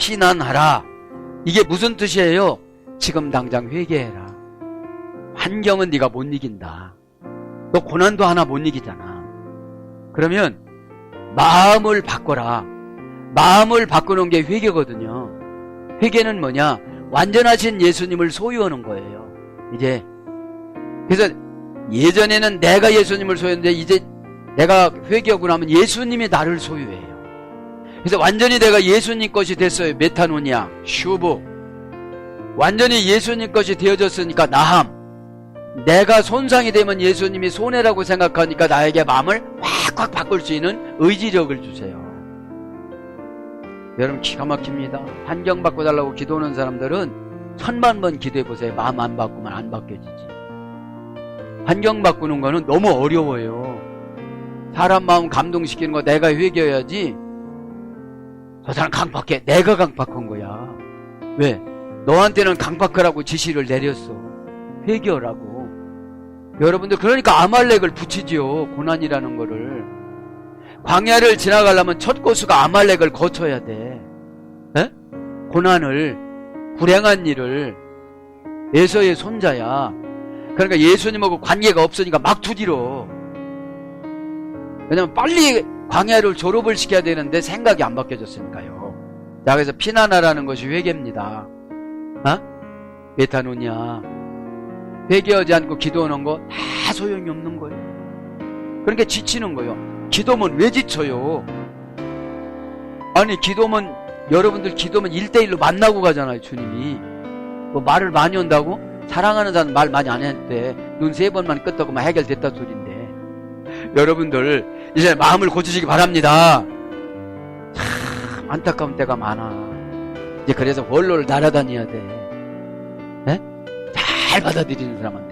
피난하라. 이게 무슨 뜻이에요? 지금 당장 회개해라. 환경은 네가 못 이긴다. 너 고난도 하나 못 이기잖아. 그러면 마음을 바꿔라. 마음을 바꾸는 게 회개거든요. 회개는 뭐냐? 완전하신 예수님을 소유하는 거예요. 이제 그래서 예전에는 내가 예수님을 소유했는데 이제 내가 회개하고 나면 예수님이 나를 소유해요. 그래서 완전히 내가 예수님 것이 됐어요. 메타노니아, 슈브. 완전히 예수님 것이 되어졌으니까 나함. 내가 손상이 되면 예수님이 손해라고 생각하니까 나에게 마음을 확확 바꿀 수 있는 의지력을 주세요. 여러분 기가 막힙니다. 환경 바꿔달라고 기도하는 사람들은 천만 번 기도해 보세요. 마음 안 바꾸면 안 바뀌어지지. 환경 바꾸는 거는 너무 어려워요. 사람 마음 감동시키는 거 내가 회개해야지. 저 사람 강박해. 내가 강박한 거야. 왜? 너한테는 강박하라고 지시를 내렸어. 회개하라고. 여러분들 그러니까 아말렉을 붙이지요. 고난이라는 거를. 광야를 지나가려면 첫 고수가 아말렉을 거쳐야 돼. 에? 고난을 불행한 일을 에서의 손자야. 그러니까 예수님하고 관계가 없으니까 막 두드려. 왜냐면 빨리 광야를 졸업을 시켜야 되는데 생각이 안 바뀌어졌으니까요. 자, 그래서 피난하라는 것이 회개입니다. 어? 메타노니아. 회개하지 않고 기도하는 거 다 소용이 없는 거예요. 그러니까 지치는 거예요. 기도면 왜 지쳐요? 아니, 기도면, 여러분들 기도면 1대1로 만나고 가잖아요, 주님이. 뭐 말을 많이 한다고? 사랑하는 사람 말 많이 안 했대. 눈 세 번만 끄덕으면 해결됐다 소린데. 여러분들, 이제 마음을 고치시기 바랍니다. 참, 안타까운 때가 많아. 이제 그래서 원로를 날아다녀야 돼. 에? 잘 받아들이는 사람한테.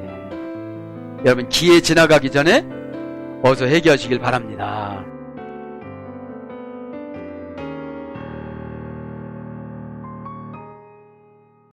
여러분, 기회 지나가기 전에 어서 해결하시길 바랍니다.